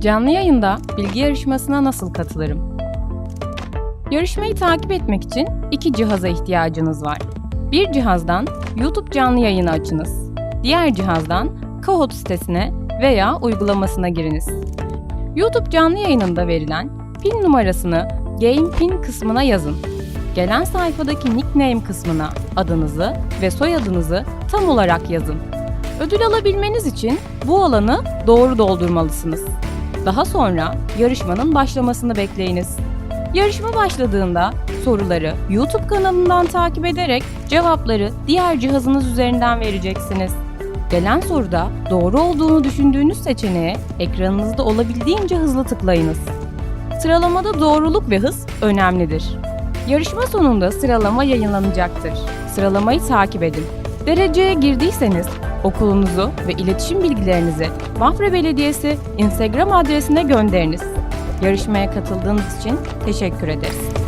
Canlı yayında bilgi yarışmasına nasıl katılırım? Yarışmayı takip etmek için iki cihaza ihtiyacınız var. Bir cihazdan YouTube canlı yayını açınız. Diğer cihazdan Kahoot sitesine veya uygulamasına giriniz. YouTube canlı yayınında verilen pin numarasını Game Pin kısmına yazın. Gelen sayfadaki nickname kısmına adınızı ve soyadınızı tam olarak yazın. Ödül alabilmeniz için bu alanı doğru doldurmalısınız. Daha sonra yarışmanın başlamasını bekleyiniz. Yarışma başladığında soruları YouTube kanalından takip ederek cevapları diğer cihazınız üzerinden vereceksiniz. Gelen soruda doğru olduğunu düşündüğünüz seçeneğe ekranınızda olabildiğince hızlı tıklayınız. Sıralamada doğruluk ve hız önemlidir. Yarışma sonunda sıralama yayınlanacaktır. Sıralamayı takip edin. Dereceye girdiyseniz okulunuzu ve iletişim bilgilerinizi Bafra Belediyesi Instagram adresine gönderiniz. Yarışmaya katıldığınız için teşekkür ederiz.